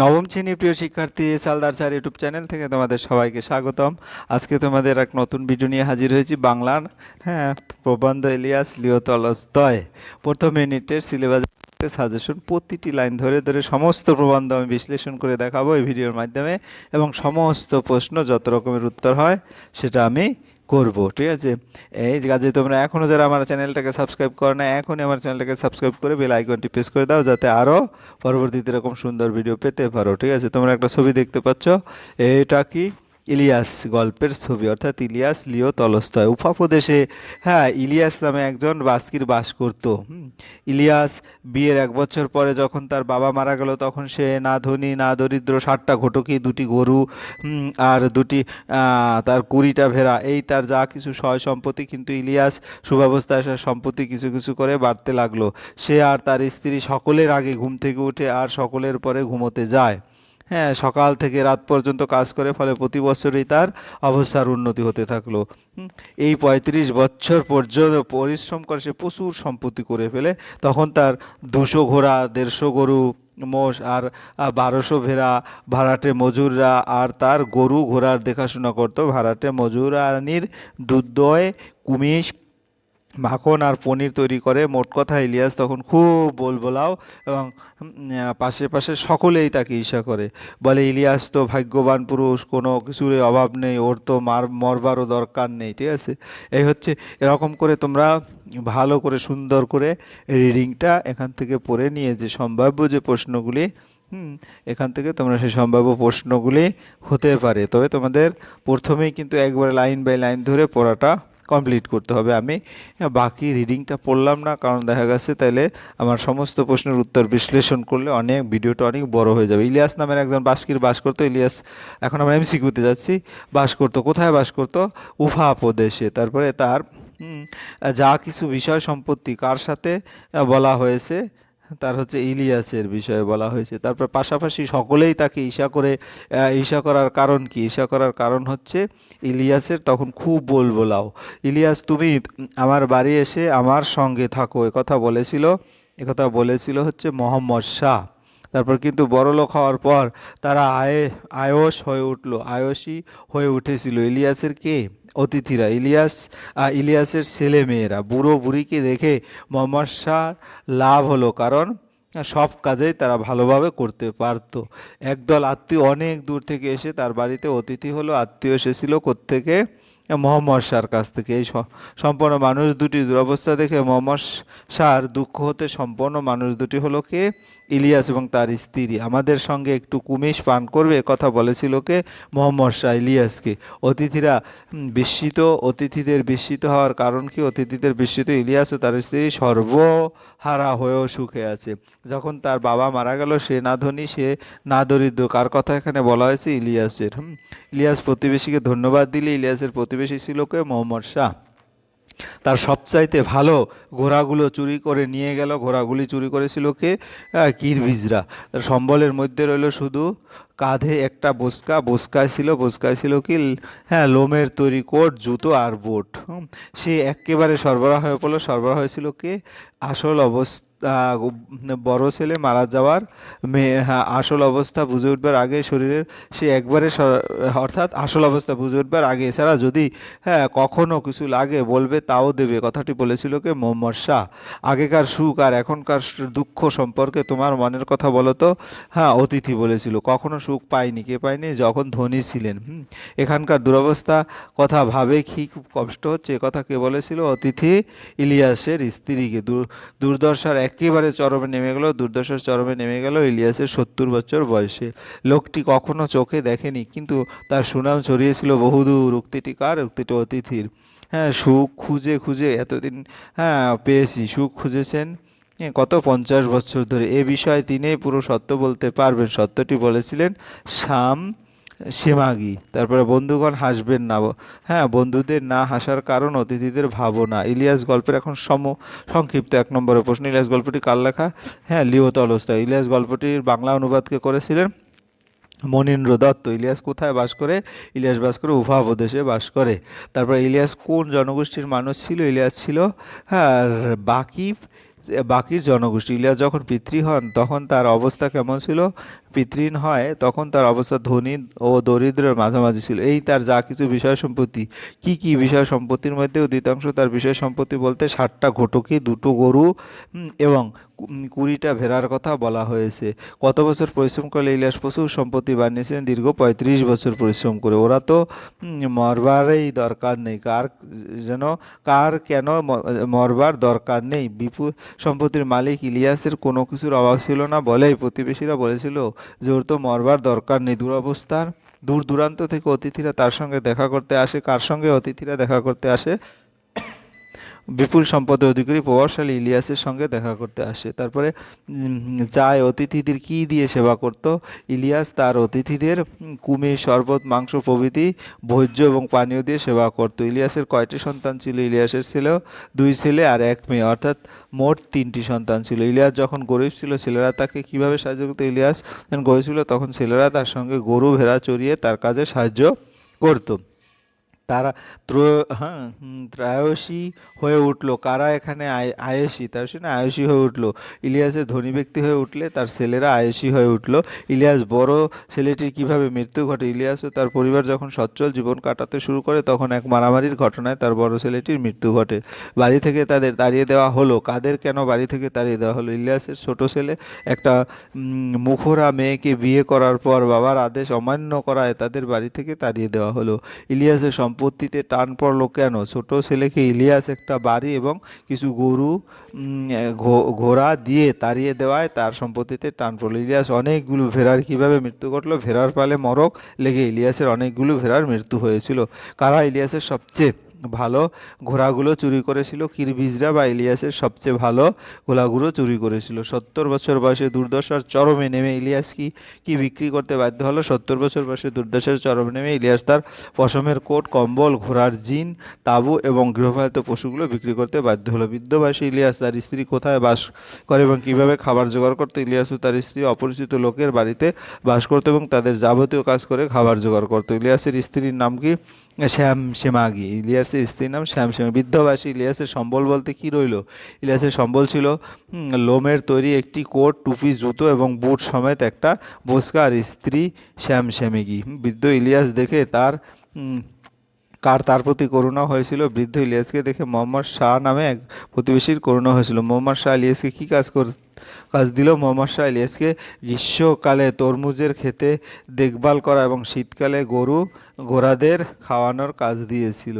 নবম শ্রেণির প্রিয় শিক্ষার্থী সালদার স্যার ইউটিউব চ্যানেল থেকে তোমাদের সবাইকে স্বাগতম। আজকে তোমাদের এক নতুন ভিডিও নিয়ে হাজির হয়েছি বাংলার হ্যাঁ প্রবন্ধ এলিয়াস লিওতলস্তয়। প্রথম ইউনিটের সিলেবাস সাজেশন প্রতিটি লাইন ধরে ধরে সমস্ত প্রবন্ধ আমি বিশ্লেষণ করে দেখাবো এই ভিডিওর মাধ্যমে এবং সমস্ত প্রশ্ন যত রকমের উত্তর হয় সেটা আমি করব, ঠিক আছে? এই কাজে তোমরা এখনও যারা আমার চ্যানেলটাকে সাবস্ক্রাইব করো না এখনই আমার চ্যানেলটাকে সাবস্ক্রাইব করে বেল আইকনটি প্রেস করে দাও, যাতে আরও পরবর্তীতে এরকম সুন্দর ভিডিও পেতে পারো, ঠিক আছে? তোমরা একটা ছবি দেখতে পাচ্ছ, এটা কি? ইলিয়াস গল্পের ছবি, অর্থাৎ ইলিয়াস লিও তলস্তয়। উফা প্রদেশে হ্যাঁ ইলিয়াস নামে একজন বাস্কির বাস করত। ইলিয়াস বিয়ের এক বছর পরে যখন তার বাবা মারা গেল, তখন সে না ধনী, না দরিদ্র ষাটটা ঘটকি দুটি গরু আর দুটি তার কুড়িটা ভেড়া। এই তার যা কিছু সয় সম্পত্তি, কিন্তু ইলিয়াস সুব্যবস্থায় আসা সম্পত্তি কিছু কিছু করে বাড়তে লাগল। সে আর তার স্ত্রী সকলের আগে ঘুম থেকে উঠে আর সকলের পরে ঘুমোতে যায়। হ্যাঁ সকাল থেকে রাত পর্যন্ত কাজ করে, ফলে প্রতি বছরই তার অবস্থার উন্নতি হতে থাকল। এই পঁয়ত্রিশ বছর পর্যন্ত পরিশ্রম করে সে প্রচুর সম্পত্তি করে ফেলে। তখন তার দুশো ঘোড়া, দেড়শো গরু, মোষ আর বারোশো ভেড়া, ভাড়াটে মজুররা আর তার গরু ঘোড়ার দেখাশোনা করতো। ভাড়াটে মজুরানির দুধ কুমিশ মাখন আর পনির তৈরি করে, মোট কথা ইলিয়াস তখন খুব বলবলাও এবং পাশে পাশে সকলেই তাকে ঈর্ষা করে। বলে, ইলিয়াস তো ভাগ্যবান পুরুষ, কোনো কিছুরই অভাব নেই, ওর তো মার, মরবারও দরকার নেই, ঠিক আছে? এই হচ্ছে, এরকম করে তোমরা ভালো করে, সুন্দর করে রিডিংটা এখান থেকে পড়ে নিয়ে যে সম্ভাব্য যে প্রশ্নগুলি এখান থেকে তোমরা সেই সম্ভাব্য প্রশ্নগুলি হতে পারে। তবে তোমাদের প্রথমেই কিন্তু একবারে লাইন বাই লাইন ধরে পড়াটা কমপ্লিট করতে হবে। আমি বাকি রিডিংটা পড়লাম না, কারণ দেখা গেছে তাইলে আমার সমস্ত প্রশ্নের উত্তর বিশ্লেষণ করলে অনেক ভিডিওটা অনেক বড় হয়ে যাবে। ইলিয়াস নামের একজন বাস্কির বাস করতো, ইলিয়াস, এখন আমরা এমসিকিউতে যাচ্ছি। বাস করতো, কোথায় বাস করতো? উফা প্রদেশে। তারপরে তার যা কিছু বিষয় সম্পত্তি কার সাথে বলা হয়েছে তার হচ্ছে ইলিয়াসের বিষয়ে বলা হয়েছে। তারপর পাশাপাশি সকলেই তাকে ঈশা করে ঈশা করার কারণ কি? ঈশা করার কারণ হচ্ছে ইলিয়াসের তখন খুব বলবলাও। ইলিয়াস, তুমি আমার বাড়ি এসে আমার সঙ্গে থাকো। কথা বলেছিল একথা বলেছিল হচ্ছে মোহাম্মদ শাহ। তারপর কিন্তু বড়লোক হওয়ার পর তারা আয়ে আয়স হয়ে উঠল আয়সী হয়ে উঠেছিল। ইলিয়াসের কে? অতিথিরা, ইলিয়াস ইলিয়াসের ছেলে মেয়েরা বুড়ো বুড়িকে দেখে মোহাম্মদ লাভ হলো কারণ সব কাজেই তারা ভালোভাবে করতে পারতো। একদল আত্মীয় অনেক দূর থেকে এসে তার বাড়িতে অতিথি হলো, আত্মীয় এসেছিল কোত্থেকে? মোহাম্মদ শাহর কাছ থেকে। এই সম্পূর্ণ মানুষ দুটি দুরবস্থা দেখে মোহাম্মদ শাহর দুঃখ হতে সম্পন্ন মানুষ দুটি হলো কে? ইলিয়াস এবং তার স্ত্রী। আমাদের সঙ্গে একটু কুমিশ পান করবে কথা বলেছিল কে? মোহাম্মদ শাহ ইলিয়াসকে। অতিথিরা বিস্মিত, অতিথিদের বিস্মিত হওয়ার কারণ কি? অতিথিদের বিস্মিত ইলিয়াস ও তার স্ত্রী সর্বহারা হয়েও সুখে আছে। যখন তার বাবা মারা গেল, সে না ধনী সে না দরিদ্র কার কথা এখানে বলা হয়েছে? ইলিয়াসের। ইলিয়াস প্রতিবেশীকে ধন্যবাদ দিলে ইলিয়াসের প্রতিবেশী ছিল কে? মোহাম্মদ শাহ। তার সবচাইতে ভালো ঘোড়াগুলো চুরি করে নিয়ে গেল, ঘোড়াগুলি চুরি করেছিল কে? কিরবিজরা। সম্বলের মধ্যে রইল শুধু কাঁধে একটা বোসকা। বোসকায় ছিল বোসকায় ছিল কি? হ্যাঁ লোমের তৈরি কোট, জুতো আর বোট। সে একেবারে সরবরাহ হয়ে পড়ল। সরবরাহ হয়েছিল কে? আসল অবস্থা বড় ছেলে মারা যাওয়ার মেয়ে হ্যাঁ আসল অবস্থা বুঝে উঠবার আগে শরীরের সে একবারে অর্থাৎ আসল অবস্থা বুঝে উঠবার আগে। এছাড়া যদি হ্যাঁ কখনও কিছু লাগে, বলবে, তাও দেবে। কথাটি বলেছিল কে? মোহাম্মদ শাহ। আগেকার সুখ আর এখনকার দুঃখ সম্পর্কে তোমার মনের কথা বলো তো? হ্যাঁ অতিথি বলেছিল। কখনো সুখ পাইনি কে পাইনি যখন ধনী ছিলেন। এখানকার দুরবস্থা কথা ভাবে কি খুব কষ্ট হচ্ছে? কথা কে বলেছিল? অতিথি ইলিয়াসের স্ত্রীকে। দুর্দশার দুর্দশার একেবারে চরমে নেমে গেল, দুর্দশার চরমে নেমে গেল, ইলিয়াসের সত্তর বছর বয়সে। লোকটি কখনো চোখে দেখেনি, কিন্তু তার সুনাম ছড়িয়েছিল বহুদূর উক্তিটি কার উক্তিটি অতিথির। হ্যাঁ সুখ খুঁজে খুঁজে এতদিন হ্যাঁ পেয়েছি, সুখ খুঁজেছেন কত পঞ্চাশ বছর ধরে। এ বিষয়ে তিনি পুরো সত্য বলতে পারবেন। সত্যটি বলেছিলেন, শাম সেমাগি। তারপরে বন্ধুগণ হাসবেন না। হ্যাঁ বন্ধুদের না হাসার কারণ অতিথিদের ভাবনা। ইলিয়াস গল্পের এখন সম, সংক্ষিপ্ত এক নম্বরের প্রশ্ন, ইলিয়াস গল্পটি কার লেখা? হ্যাঁ লিওত অবস্থা ইলিয়াস গল্পটির বাংলা অনুবাদকে করেছিলেন মনীন্দ্র দত্ত। ইলিয়াস কোথায় বাস করে? ইলিয়াস বাস করে উভা প্রদেশে বাস করে। তারপর ইলিয়াস কোন জনগোষ্ঠীর মানুষ ছিল? ইলিয়াস ছিল হ্যাঁ আর বাকি, বাকির জনগোষ্ঠী। ইলিয়াস যখন পিতৃ হন, তখন তার অবস্থা কেমন ছিল? পিতৃহীন হয়, তখন তার অবস্থা ধনী ও দরিদ্রের মাঝামাঝি ছিল। এই তার যা কিছু বিষয় সম্পত্তি, কি কি বিষয় সম্পত্তির মধ্যে অধিকাংশ তার বিষয় সম্পত্তি বলতে ষাটটা ঘটকি, দুটো গরু এবং কুড়িটা ভেড়ার কথা বলা হয়েছে। কত বছর পরিশ্রম করলে ইলিয়াস প্রচুর সম্পত্তি বানিয়েছিলেন দীর্ঘ পঁয়ত্রিশ বছর পরিশ্রম করে। ওরা তো মরবারই দরকার নেই। কার যেন, কার কেন মরবার দরকার নেই? বিপুল সম্পত্তির মালিক ইলিয়াসের কোনো কিছুর অভাব ছিল না বলেই প্রতিবেশীরা বলেছিল যে তো মরবার দরকার নেই, দুরবস্থার। দূর দূরান্ত থেকে অতিথিরা তার সঙ্গে দেখা করতে আসে, কার সঙ্গে অতিথিরা দেখা করতে আসে? বিপুল সম্পদের অধিকারী প্রভাবশালী ইলিয়াসের সঙ্গে দেখা করতে আসে। তারপরে যায় অতিথিদের কি দিয়ে সেবা করত? ইলিয়াস তার অতিথিদের কুমির শরবত, মাংস প্রভৃতি, ভোজ্য এবং পানীয় দিয়ে সেবা করত। ইলিয়াসের কয়টি সন্তান ছিল? ইলিয়াসের ছিল দুই ছেলে আর এক মেয়ে, অর্থাৎ মোট তিনটি সন্তান ছিল। ইলিয়াস যখন গরিব ছিল, ছেলেরা তাকে কীভাবে সাহায্য করতো? ইলিয়াস যখন গরিব ছিল, তখন ছেলেরা তার সঙ্গে গরু, ভেড়া চড়িয়ে তার কাজে সাহায্য করতো। তারা ত্রয় হ্যাঁ ত্রায়সী হয়ে উঠল। কারা এখানে আয়- আয়েসি তার শুনে আয়েসি হয়ে উঠল। ইলিয়াসের ধনী ব্যক্তি হয়ে উঠলে তার ছেলেরা আয়েসি হয়ে উঠল। ইলিয়াস বড় ছেলেটির কীভাবে মৃত্যু ঘটে? ইলিয়াস ও তার পরিবার যখন সচ্ছল জীবন কাটাতে শুরু করে, তখন এক মারামারির ঘটনায় তার বড় ছেলেটির মৃত্যু ঘটে। বাড়ি থেকে তাদের তাড়িয়ে দেওয়া হলো। কাদের কেন বাড়ি থেকে তাড়িয়ে দেওয়া হলো? ইলিয়াসের ছোট ছেলে একটা মুখরা মেয়েকে বিয়ে করার পর বাবার আদেশ অমান্য করায় তাদের বাড়ি থেকে তাড়িয়ে দেওয়া হলো। ইলিয়াসের সম্পত্তিতে টান পড়ল কেন? ছোট ছেলেকে ইলিয়াস একটা বাড়ি এবং কিছু গরু ঘোড়া দিয়ে তাড়িয়ে দেওয়ায় তার সম্পত্তিতে টান পড়ল। ইলিয়াস অনেকগুলো ভেড়ার, কীভাবে মৃত্যু ঘটলো? ভেড়ার পালে মরক লেগে ইলিয়াসের অনেকগুলো ভেড়ার মৃত্যু হয়েছিল। কারা ইলিয়াসের সবচেয়ে ভালো ঘোড়াগুলো চুরি করেছিল কিরবিজরা বা ইলিয়াসের সবচেয়ে ভালো ঘোড়াগুলো চুরি করেছিল। সত্তর বছর বয়সে দুর্দশার চরমে নেমে ইলিয়াস কি কি বিক্রি করতে বাধ্য হলো? সত্তর বছর বয়সে দুর্দশার চরমে নেমে ইলিয়াস তার পশমের কোট, কম্বল, ঘোড়ার জিন, তাঁবু এবং গৃহপালিত পশুগুলো বিক্রি করতে বাধ্য হলো। বৃদ্ধ বয়সে ইলিয়াস তার স্ত্রী কোথায় বাস করে এবং কীভাবে খাবার জোগাড় করতে? ইলিয়াস ও তার স্ত্রী অপরিচিত লোকের বাড়িতে বাস করতো এবং তাদের যাবতীয় কাজ করে খাবার জোগাড় করতো। ইলিয়াসের স্ত্রীর নাম কি? শ্যাম শ্যামাগি ইলিয়াসের স্ত্রীর নাম শ্যাম শ্যামা বৃদ্ধবাসী ইলিয়াসের সম্বল বলতে কি রইল? ইলিয়াসের সম্বল ছিল লোমের তৈরি একটি কোট, টুপি, জুতো এবং বুট সমেত একটা বোসকা আর স্ত্রী শ্যাম শ্যামেগি বৃদ্ধ ইলিয়াস দেখে তার কার তার প্রতি করুণা হয়েছিল? বৃদ্ধ ইলিয়াসকে দেখে মোহাম্মদ শাহ নামে এক প্রতিবেশীর করুণা হয়েছিল। মোহাম্মদ শাহ ইলিয়াসকে কী কাজ কর, কাজ দিল? মোহাম্মদ শাহ ইলিয়াসকে গ্রীষ্মকালে তরমুজের খেতে দেখভাল করা এবং শীতকালে গরু ঘোড়াদের খাওয়ানোর কাজ দিয়েছিল।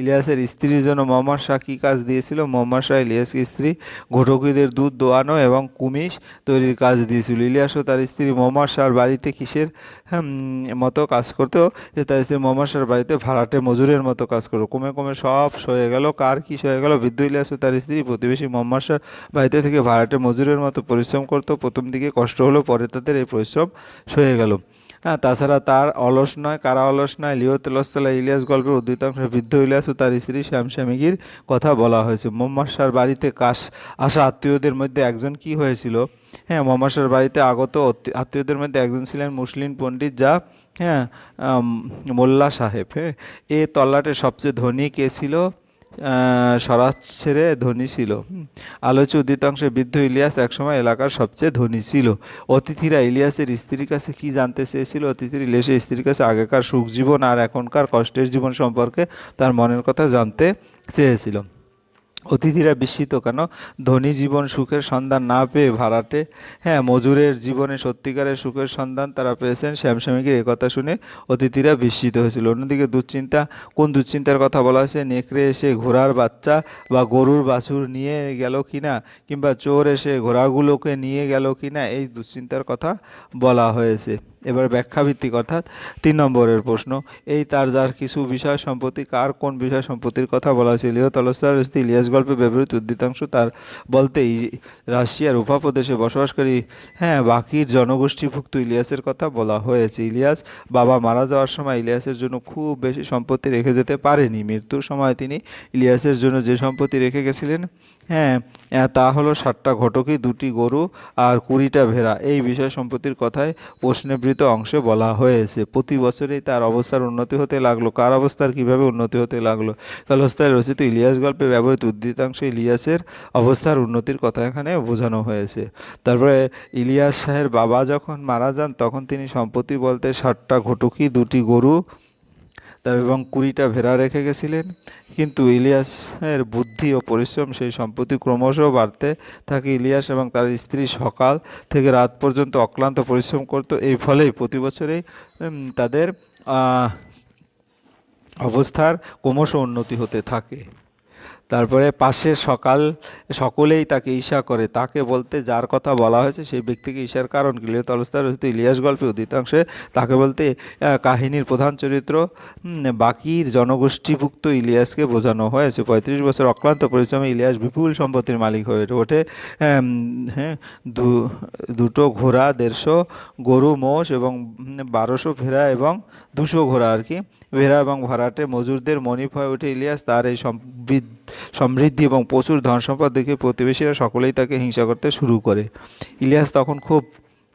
ইলিয়াসের স্ত্রীর জন্য শাহ কী কাজ দিয়েছিল? মোহাম্মদ শাহ ইলিয়াসকে স্ত্রী ঘটকিদের দুধ দোয়ানো এবং কুমিশ তৈরির কাজ দিয়েছিল। ইলিয়াস ও তার স্ত্রী শাহর বাড়িতে কিসের মতো কাজ করতো? যে তার স্ত্রী শাহর বাড়িতে ভাড়াটে মজুরের মতো কাজ করতো। কমে কমে সব সয়ে গেল। কার কি সয়ে গেল? বৃদ্ধ ইলিয়াস ও তার স্ত্রী প্রতিবেশী শাহর বাড়িতে থেকে ভাড়াটে মজুরের মতো পরিশ্রম করতো। প্রথম দিকে কষ্ট হলো, পরে তাদের এই পরিশ্রম সয়ে গেল। হ্যাঁ তাছাড়া তার অলস নয়, কারা অলস নয়, লিও তেলস্তলা ইলিয়াস গল্পের উদ্দিতাংশে বৃদ্ধ ইলিয়াস ও তার স্ত্রী শ্যামশ্যামিগির কথা বলা হয়েছে। মোহাম্মদ শাহর বাড়িতে কাশ আসা আত্মীয়দের মধ্যে একজন কি হয়েছিল? হ্যাঁ মোহাম্মদ শাহর বাড়িতে আগত আত্মীয়দের মধ্যে একজন ছিলেন মুসলিম পণ্ডিত যা হ্যাঁ মোল্লা সাহেব। হ্যাঁ এ তল্লাটে সবচেয়ে ধনী কে ছিল? আহ, স্বরাজ ছেড়ে ধনী ছিল। আলোচ্য উদ্দিতাংশে বৃদ্ধ ইলিয়াস একসময় এলাকার সবচেয়ে ধনী ছিল। অতিথিরা ইলিয়াসের স্ত্রীর কাছে কি জানতে চেয়েছিল? অতিথির ইলিয়াসের স্ত্রীর কাছে আগেকার সুখ জীবন আর এখনকার কষ্টের জীবন সম্পর্কে তার মনের কথা জানতে চেয়েছিল। অতিথিরা বিস্মিত, কেন? ধনী জীবন সুখের সন্ধান না পেয়ে ভাড়াটে? হ্যাঁ মজুরের জীবনে সত্যিকারের সুখের সন্ধান তারা পেয়েছেন। শ্যামশ্যামিকের একথা শুনে অতিথিরা বিস্মিত হয়েছিল। অন্যদিকে দুশ্চিন্তা, কোন দুশ্চিন্তার কথা বলা হয়েছে? নেকড়ে এসে ঘোড়ার বাচ্চা বা গরুর বাছুর নিয়ে গেল কিনা কিংবা চোর এসে ঘোড়াগুলোকে নিয়ে গেল কিনা এই দুশ্চিন্তার কথা বলা হয়েছে। এবার ব্যাখ্যাভিত্তিক অর্থাৎ তিন নম্বরের প্রশ্ন, এই তার যার কিছু বিষয় সম্পত্তি, কার কোন বিষয় সম্পত্তির কথা বলা হয়েছে? লিও তলস্তার ইলিয়াস গল্পে ব্যবহৃত উদ্দিতাংশ তার বলতে ই- রাশিয়ার উপপ্রদেশে বসবাসকারী হ্যাঁ বাকির জনগোষ্ঠীভুক্ত ইলিয়াসের কথা বলা হয়েছে। ইলিয়াস বাবা মারা যাওয়ার সময় ইলিয়াসের জন্য খুব বেশি সম্পত্তি রেখে যেতে পারেনি। মৃত্যুর সময় তিনি ইলিয়াসের জন্য যে সম্পত্তি রেখে গেছিলেন হ্যাঁ তা হলো ষাটটা ঘটকি দুটি গরু আর কুড়িটা ভেড়া। এই বিষয় সম্পত্তির কথায় প্রশ্নবৃত অংশে বলা হয়েছে। প্রতি বছরেই তার অবস্থার উন্নতি হতে লাগল। কার অবস্থার, কীভাবে উন্নতি হতে লাগল? কালস্তায় রচিত ইলিয়াস গল্পে ব্যবহৃত উদ্ধৃতাংশ ইলিয়াসের অবস্থার উন্নতির কথা এখানে বোঝানো হয়েছে। তারপরে ইলিয়াস শাহের বাবা যখন মারা যান, তখন তিনি সম্পত্তি বলতে ষাটটা ঘটকি দুটি গরু এবং কুড়িটা ভেড়া রেখে গেছিলেন। কিন্তু ইলিয়াসের বুদ্ধি ও পরিশ্রম সেই সম্পত্তি ক্রমশ বাড়তে থাকে। ইলিয়াস এবং তার স্ত্রী সকাল থেকে রাত পর্যন্ত অক্লান্ত পরিশ্রম করত। এই ফলেই প্রতি বছরেই তাদের অবস্থার ক্রমশ উন্নতি হতে থাকে। তারপরে পাশে সকাল, সকলেই তাকে ঈশা করে। তাকে বলতে যার কথা বলা হয়েছে সেই ব্যক্তিকে ঈশার কারণ কি তলস্তার রচিত ইলিয়াস গল্পে অধিকাংশে তাকে বলতে কাহিনীর প্রধান চরিত্র বাকির জনগোষ্ঠীভুক্ত ইলিয়াসকে বোঝানো হয়েছে। পঁয়ত্রিশ বছর অক্লান্ত পরিশ্রমে ইলিয়াস বিপুল সম্পত্তির মালিক হয়ে ওঠে। হ্যাঁ দু- দুটো ঘোড়া, দেড়শো গরু, মোষ এবং বারোশো ভেড়া এবং দুশো ঘোড়া আর কি। ভেড়া এবং ভাড়াটে মজুরদের মনিপ হয়ে ওঠে ইলিয়াস। তার এই সমৃদ্ধ সমৃদ্ধি এবং প্রচুর ধন সম্পদ দেখে প্রতিবেশীরা সকলেই তাকে হিংসা করতে শুরু করে। ইলিয়াস তখন খুব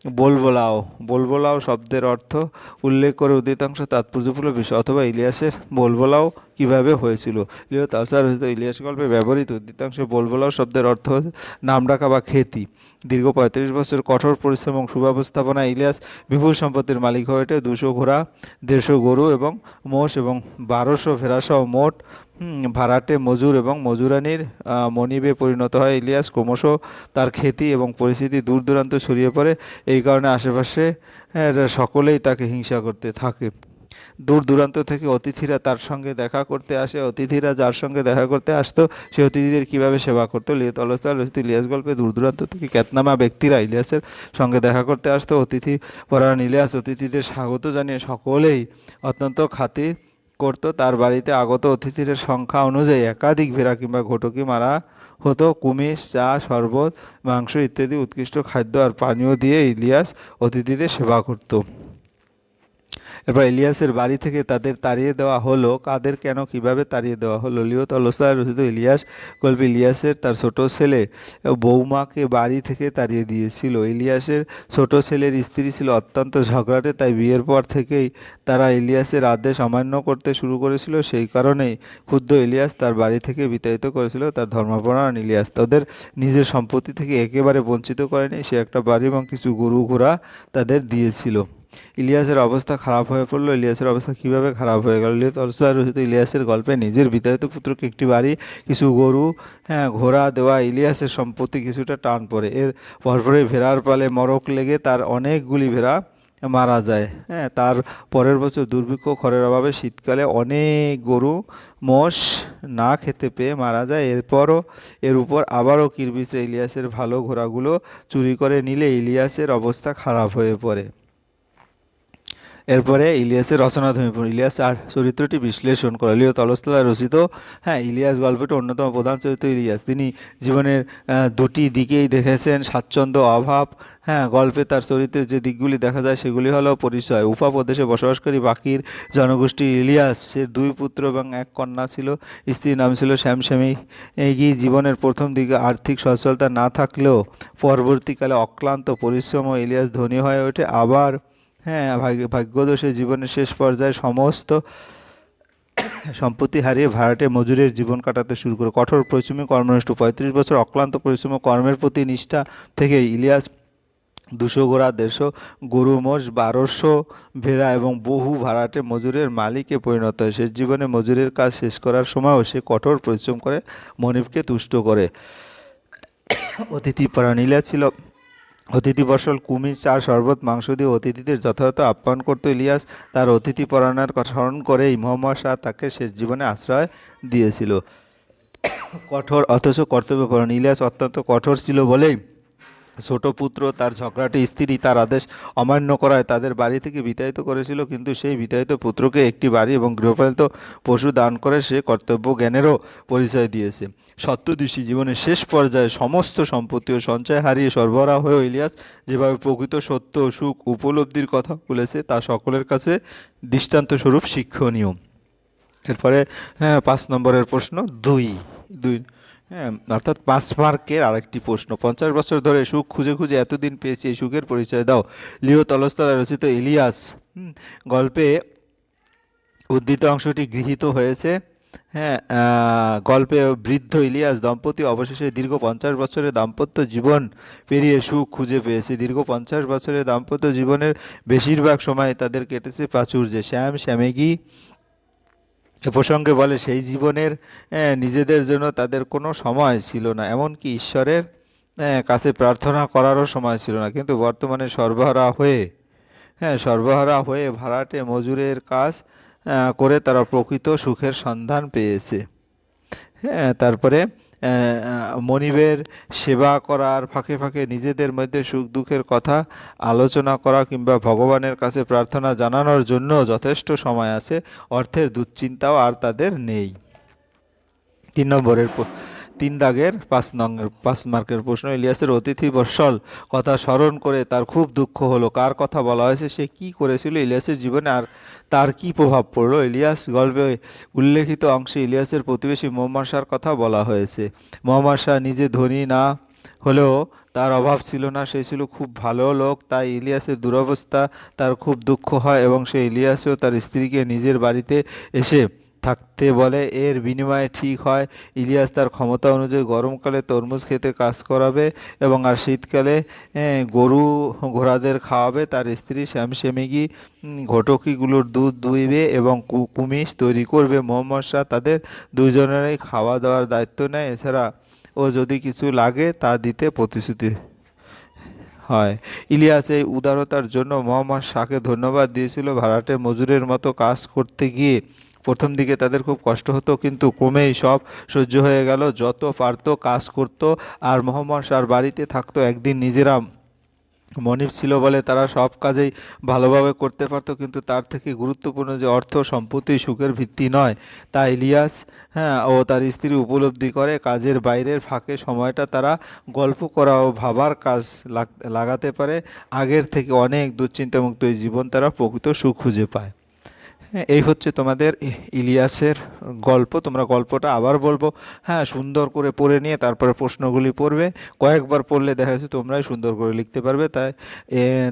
বলবলাও বলবলাও শব্দের অর্থ উল্লেখ করে উদিতাংশ তাৎপর্যপূর্ণ বিষয় অথবা ইলিয়াসের বলবলাও কীভাবে হয়েছিল। লিও তালসার ইলিয়াস গল্পে ব্যবহৃত উদ্দিতাংশে বলবলাও শব্দের অর্থ নাম ডাকা বা খ্যাতি দীর্ঘ পঁয়ত্রিশ বছর কঠোর পরিশ্রম এবং সুব্যবস্থাপনায় ইলিয়াস বিপুল সম্পত্তির মালিক হয়ে ওঠে। দুশো ঘোড়া, দেড়শো গরু এবং মোষ এবং বারোশো ভেড়াসহ মোট ভাড়াটে মজুর এবং মজুরানির মনিবে পরিণত হয় ইলিয়াস। ক্রমশ তার খ্যাতি এবং পরিস্থিতি দূর দূরান্ত ছড়িয়ে পড়ে। এই কারণে আশেপাশে সকলেই তাকে হিংসা করতে থাকে। দূর দূরান্ত থেকে অতিথিরা তার সঙ্গে দেখা করতে আসে। অতিথিরা যার সঙ্গে দেখা করতে আসতো, সে অতিথিদের কীভাবে সেবা করতো? লিয়ত অলস্তা রচিত ইলিয়াস গল্পে দূর দূরান্ত থেকে খ্যাতনামা ব্যক্তিরা ইলিয়াসের সঙ্গে দেখা করতে আসতো। অতিথি পরায়ণ ইলিয়াস, অতিথিদের স্বাগত জানিয়ে সকলেই অত্যন্ত খাতির করতো, তার বাড়িতে আগত অতিথিদের সংখ্যা অনুযায়ী একাধিক ভেড়া কিংবা ঘটকি মারা হতো। কুমিশ চা, শরবত, মাংস ইত্যাদি উৎকৃষ্ট খাদ্য আর পানীয় দিয়ে ইলিয়াস অতিথিদের সেবা করতো। এরপর ইলিয়াসের বাড়ি থেকে তাদের তাড়িয়ে দেওয়া হলো। কাদের কেন, কীভাবে তাড়িয়ে দেওয়া হলো? লিওত অলস্তায় রচিত ইলিয়াস গল্পে ইলিয়াসের তার ছোট ছেলে বৌমাকে বাড়ি থেকে তাড়িয়ে দিয়েছিল। ইলিয়াসের ছোট ছেলের স্ত্রী ছিল অত্যন্ত ঝগড়াটে, তাই বিয়ের পর থেকেই তারা ইলিয়াসের আদেশ অমান্য করতে শুরু করেছিল। সেই কারণেই ক্ষুদ্র ইলিয়াস তার বাড়ি থেকে বিতাড়িত করেছিল। তার ধর্মপরায়ণ ইলিয়াস তাদের নিজের সম্পত্তি থেকে একেবারে বঞ্চিত করেনি। সে একটা বাড়ি এবং কিছু গরু ঘোড়া তাদের দিয়েছিল। ইলিয়াসের অবস্থা খারাপ হয়ে পড়ল। ইলিয়াসের অবস্থা কীভাবে খারাপ হয়ে গেল? অলসার রচিত ইলিয়াসের গল্পে নিজের বিতাড়িত পুত্রকে একটি বাড়ি, কিছু গরু হ্যাঁ ঘোড়া দেওয়া ইলিয়াসের সম্পত্তি কিছুটা টান পড়ে। এর পরপরে ভেড়ার পালে মরক লেগে তার অনেকগুলি ভেড়া মারা যায়। হ্যাঁ তার পরের বছর দুর্ভিক্ষ, খড়ের অভাবে শীতকালে অনেক গরু, মোষ না খেতে পেয়ে মারা যায়। এরপরও এর উপর আবারও কিরবিচে ইলিয়াসের ভালো ঘোড়াগুলো চুরি করে নিলে ইলিয়াসের অবস্থা খারাপ হয়ে পড়ে। এরপরে ইলিয়াসের রচনা ধর্মীপুর ইলিয়াস আর চরিত্রটি বিশ্লেষণ করা। লিও তলস্তলা রচিত হ্যাঁ ইলিয়াস গল্পটি অন্যতম প্রধান চরিত্র ইলিয়াস। তিনি জীবনের দুটি দিকেই দেখেছেন, স্বাচ্ছন্দ্য, অভাব হ্যাঁ গল্পে তার চরিত্রের যে দিকগুলি দেখা যায় সেগুলি হলো পরিচয়। উফা প্রদেশে বসবাসকারী বাকির জনগোষ্ঠী ইলিয়াস সে দুই পুত্র এবং এক কন্যা ছিল, স্ত্রীর নাম ছিল শ্যামশ্যামী। এগিয়ে জীবনের প্রথম দিকে আর্থিক সচ্ছলতা না থাকলেও পরবর্তীকালে অক্লান্ত পরিশ্রম ও ইলিয়াস ধনী হয়ে ওঠে। আবার হ্যাঁ ভাগ্য ভাগ্যদোষে জীবনের শেষ পর্যায়ে সমস্ত সম্পত্তি হারিয়ে ভাড়াটে মজুরের জীবন কাটাতে শুরু করে। কঠোর পরিশ্রমী, কর্মনিষ্ঠ, পঁয়ত্রিশ বছর অক্লান্ত পরিশ্রম কর্মের প্রতি নিষ্ঠা থেকে ইলিয়াস দুশো ঘোড়া, দেড়শো গরু মোষ, বারোশো ভেড়া এবং বহু ভাড়াটে মজুরের মালিকে পরিণত হয়। শেষ জীবনে মজুরের কাজ শেষ করার সময়ও সে কঠোর পরিশ্রম করে, মনিবকে তুষ্ট করে। অতিথি পরায়ণ ইলিয়াস ছিল অতিথি বসল, কুমির, চা, শরবত, মাংস দিয়ে অতিথিদের যথাযথ আপ্যায়ন করত ইলিয়াস। তার অতিথি পরায়ণের স্মরণ করেই মোহাম্মদ শাহ তাকে শেষ জীবনে আশ্রয় দিয়েছিল। কঠোর, অথচ কর্তব্য কর্তব্যপরায়ণ। ইলিয়াস অত্যন্ত কঠোর ছিল বলেই ছোট পুত্র, তার ঝগড়াটি স্ত্রী, তার আদেশ অমান্য করায় তাদের বাড়ি থেকে বিতাড়িত করেছিল, কিন্তু সেই বিতাড়িত পুত্রকে একটি বাড়ি এবং গৃহপালিত পশু দান করে সে কর্তব্য জ্ঞানেরও পরিচয় দিয়েছে। সত্যদৃষ্টি জীবনের শেষ পর্যায়ে সমস্ত সম্পত্তি ও সঞ্চয় হারিয়ে সরবরাহ হয়ে ইলিয়াস যেভাবে প্রকৃত সত্য সুখ উপলব্ধির কথা বলেছে, তা সকলের কাছে দৃষ্টান্তস্বরূপ শিক্ষণীয়। এরপরে হ্যাঁ পাঁচ নম্বরের প্রশ্ন, দুই। দুই হ্যাঁ অর্থাৎ পাঁচ মার্কের আরেকটি প্রশ্ন। পঞ্চাশ বছর ধরে সুখ খুঁজে খুঁজে এতদিন পেয়েছি, এই সুখের পরিচয় দাও। লিও তলস্তরা রচিত ইলিয়াস গল্পে উদ্ধৃত অংশটি গৃহীত হয়েছে। হ্যাঁ গল্পে বৃদ্ধ ইলিয়াস দম্পতি অবশেষে দীর্ঘ পঞ্চাশ বছরের দাম্পত্য জীবন পেরিয়ে সুখ খুঁজে পেয়েছে। দীর্ঘ পঞ্চাশ বছরের দাম্পত্য জীবনের বেশিরভাগ সময় তাদের কেটেছে প্রাচুর্যে। শ্যাম, শ্যামেগি এ প্রসঙ্গে বলে, সেই জীবনের নিজেদের জন্য তাদের কোনো সময় ছিল না। এমনকি ঈশ্বরের কাছে প্রার্থনা করারও সময় ছিল না। কিন্তু বর্তমানে সর্বহারা হয়ে হ্যাঁ সর্বহারা হয়ে ভাড়াটে মজুরের কাজ করে তারা প্রকৃত সুখের সন্ধান পেয়েছে। হ্যাঁ তারপরে মনিবের সেবা করার ফাঁকে ফাঁকে নিজেদের মধ্যে সুখ দুঃখের কথা আলোচনা করা কিংবা ভগবানের কাছে প্রার্থনা জানানোর জন্য যথেষ্ট সময় আছে, অর্থের দুশ্চিন্তাও আর তাদের নেই। তিন নম্বরের তিন দাগের পাঁচ নঙ্গের পাঁচ মার্কের প্রশ্ন, ইলিয়াসের অতিথি বৎসল কথা স্মরণ করে তার খুব দুঃখ হলো। কার কথা বলা হয়েছে? সে কি করেছিল ইলিয়াসের জীবনে? আর তার কি প্রভাব পড়ল? ইলিয়াস গল্পে উল্লেখিত অংশে ইলিয়াসের প্রতিবেশী মোহাম্মদ শাহর কথা বলা হয়েছে। মোহাম্মদ শাহ নিজে ধনী না হলেও তার অভাব ছিল না। সে ছিল খুব ভালো লোক, তাই ইলিয়াসের দুরবস্থা তার খুব দুঃখ হয় এবং সে ইলিয়াসও তার স্ত্রীকে নিজের বাড়িতে এসে থাকতে বলে। এর বিনিময়ে ঠিক হয়, ইলিয়াস তার ক্ষমতা অনুযায়ী গরমকালে তরমুজ খেতে কাজ করাবে এবং আর শীতকালে গরু ঘোড়াদের খাওয়াবে। তার স্ত্রী শ্যামশ্যামিগি ঘটকিগুলোর দুধ দুইবে এবং কু- কুমিশ তৈরি করবে। মোহাম্মদ শাহ তাদের দুজনেরই খাওয়া দাওয়ার দায়িত্ব নেয়। এছাড়া ও যদি কিছু লাগে তা দিতে প্রতিশ্রুতি হয়। ইলিয়াস এই উদারতার জন্য মোহাম্মদ শাহকে ধন্যবাদ দিয়েছিল। ভাড়াটে মজুরের মতো কাজ করতে গিয়ে প্রথম দিকে তাদের খুব কষ্ট হতো, কিন্তু ক্রমেই সব সহ্য হয়ে গেল। যত পারতো কাজ করতো, আর মোহাম্মদ শাহর বাড়িতে থাকতো একদিন নিজেরা। মনিব ছিল বলে তারা সব কাজেই ভালোভাবে করতে পারতো, কিন্তু তার থেকে গুরুত্বপূর্ণ যে অর্থ, সম্পত্তি, সুখের ভিত্তি নয়, তা ইলিয়াস হ্যাঁ ও তার স্ত্রী উপলব্ধি করে। কাজের বাইরের ফাঁকে সময়টা তারা গল্প করা ও ভাবার কাজ লাগ- লাগাতে পারে। আগের থেকে অনেক দুশ্চিন্তামুক্ত জীবন তারা প্রকৃত সুখ খুঁজে পায়। এই হচ্ছে তোমাদের ইলিয়াসের গল্প। তোমরা গল্পটা আবার বলব। হ্যাঁ সুন্দর করে পড়ে নিয়ে তারপরে প্রশ্নগুলি পড়বে। কয়েকবার পড়লে দেখা যাচ্ছে তোমরাই সুন্দর করে লিখতে পারবে। তাই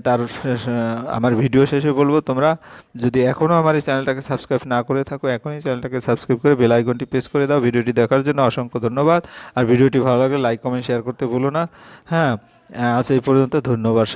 তার আমার ভিডিও শেষে বলব, তোমরা যদি এখনও আমার এই চ্যানেলটাকে সাবস্ক্রাইব না করে থাকো, এখনই চ্যানেলটাকে সাবস্ক্রাইব করে বেল আইকনটি প্রেস করে দাও। ভিডিওটি দেখার জন্য অসংখ্য ধন্যবাদ। আর ভিডিওটি ভালো লাগলে লাইক, কমেন্ট, শেয়ার করতে ভুলো না। হ্যাঁ আজ এই পর্যন্ত। ধন্যবাদ সব